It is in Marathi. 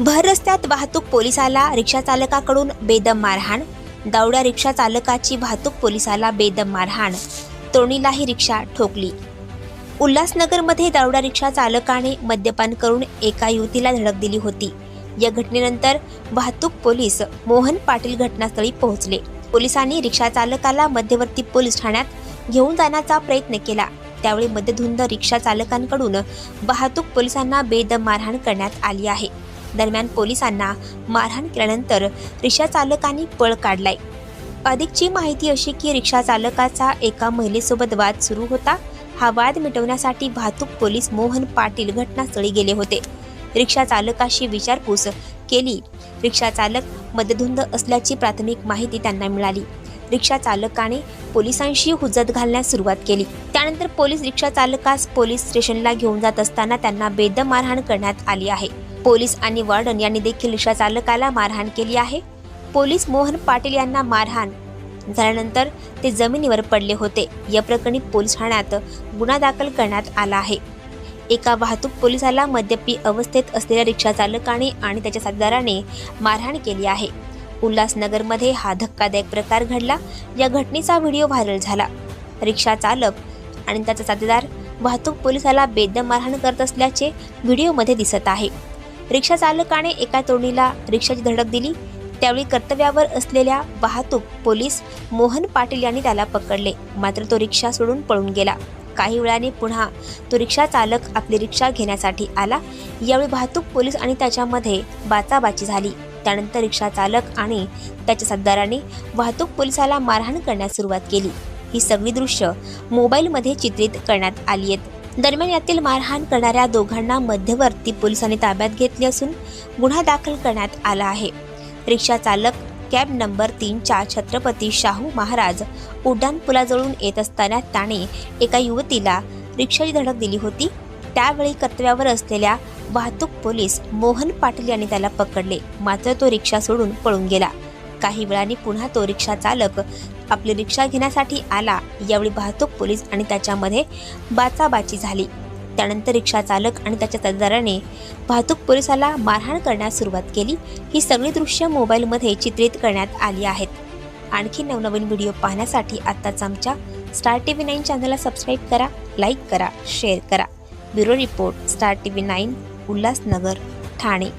भर रस्त्यात वाहतूक पोलिसाला रिक्षा चालकाकडून बेदम मारहाण. दावड्या रिक्षा चालकाची वाहतूक पोलिसाला बेदम मारहाण. तोणीलाही रिक्षा ठोकली. उल्हासनगरमध्ये दावडा रिक्षा चालकाने मद्यपान करून एका युवतीला धडक दिली होती. या घटनेनंतर वाहतूक पोलीस मोहन पाटील घटनास्थळी पोहोचले. पोलिसांनी रिक्षा चालकाला मध्यवर्ती पोलीस ठाण्यात घेऊन जाण्याचा प्रयत्न केला. त्यावेळी मध्यधुंद रिक्षा चालकांकडून वाहतूक पोलिसांना बेदम मारहाण करण्यात आली आहे. दरम्यान पोलिसांना मारहाण केल्यानंतर रिक्षा चालकांनी पळ काढलाय. अधिकची माहिती अशी की रिक्षा चालकाचा एका महिलेसोबत वाद सुरू होता. हा वाद मिटवण्यासाठी वाहतूक पोलीस मोहन पाटील घटनास्थळी गेले होते. रिक्षा चालकाशी विचारपूस केली. रिक्षा चालक मदधुंद असल्याची प्राथमिक माहिती त्यांना मिळाली. रिक्षा चालकाने पोलिसांशी हुज्जत घालण्यास सुरुवात केली. त्यानंतर पोलीस रिक्षा चालकास पोलीस स्टेशनला घेऊन जात असताना त्यांना बेदम मारहाण करण्यात आली आहे. पोलीस आणि वॉर्डन यांनी देखील रिक्षा चालकाला मारहाण केली आहे. पोलीस मोहन पाटील यांना मारहाण झाल्यानंतर ते जमिनीवर पडले होते. या प्रकरणी पोलीस ठाण्यात गुन्हा दाखल करण्यात आला आहे. एका वाहतूक पोलिसाला मद्यपी अवस्थेत असलेल्या रिक्षा चालकाने आणि त्याच्या साथीदाराने मारहाण केली आहे. उल्हासनगरमध्ये हा धक्कादायक प्रकार घडला. या घटनेचा व्हिडिओ व्हायरल झाला. रिक्षा चालक आणि त्याचा साथीदार वाहतूक पोलिसाला बेदम मारहाण करत असल्याचे व्हिडिओमध्ये दिसत आहे. रिक्षा चालकाने एका तरुणीला रिक्षाची धडक दिली. त्यावेळी कर्तव्यावर असलेल्या वाहतूक पोलीस मोहन पाटील यांनी त्याला पकडले. मात्र तो रिक्षा सोडून पळून गेला. काही वेळाने पुन्हा तो रिक्षा चालक आपली रिक्षा घेण्यासाठी आला. यावेळी वाहतूक पोलीस आणि त्याच्यामध्ये बाचाबाची झाली. त्यानंतर रिक्षा चालक आणि त्याच्या सरदाराने वाहतूक पोलिसाला मारहाण करण्यास सुरुवात केली. ही सगळी दृश्य मोबाईलमध्ये चित्रित करण्यात आली आहेत. दरम्यान यातील मारहाण करणाऱ्या दोघांना मध्यवर्ती पोलिसांनी ताब्यात घेतले असून गुन्हा दाखल करण्यात आला आहे. रिक्षा चालक कॅब नंबर तीनच्या छत्रपती शाहू महाराज उड्डाणपुलाजवळून येत असताना त्याने एका युवतीला रिक्षाची धडक दिली होती. त्यावेळी कर्तव्यावर असलेल्या वाहतूक पोलीस मोहन पाटील यांनी त्याला पकडले. मात्र तो रिक्षा सोडून पळून गेला. काही वेळाने पुन्हा तो रिक्षा चालक आपली रिक्षा घेण्यासाठी आला. यावेळी वाहतूक पोलीस आणि त्याच्यामध्ये बाचाबाची झाली. त्यानंतर रिक्षा चालक आणि त्याच्या तदाराने वाहतूक पोलिसाला मारहाण करण्यास सुरुवात केली. ही सगळी दृश्य मोबाईलमध्ये चित्रित करण्यात आली आहेत. आणखी नवनवीन व्हिडिओ पाहण्यासाठी आत्ताच आमच्या स्टार टी व्ही नाईन चॅनलला सबस्क्राईब करा लाईक करा शेअर करा. Bureau report star T V nine Ulhasnagar Thane.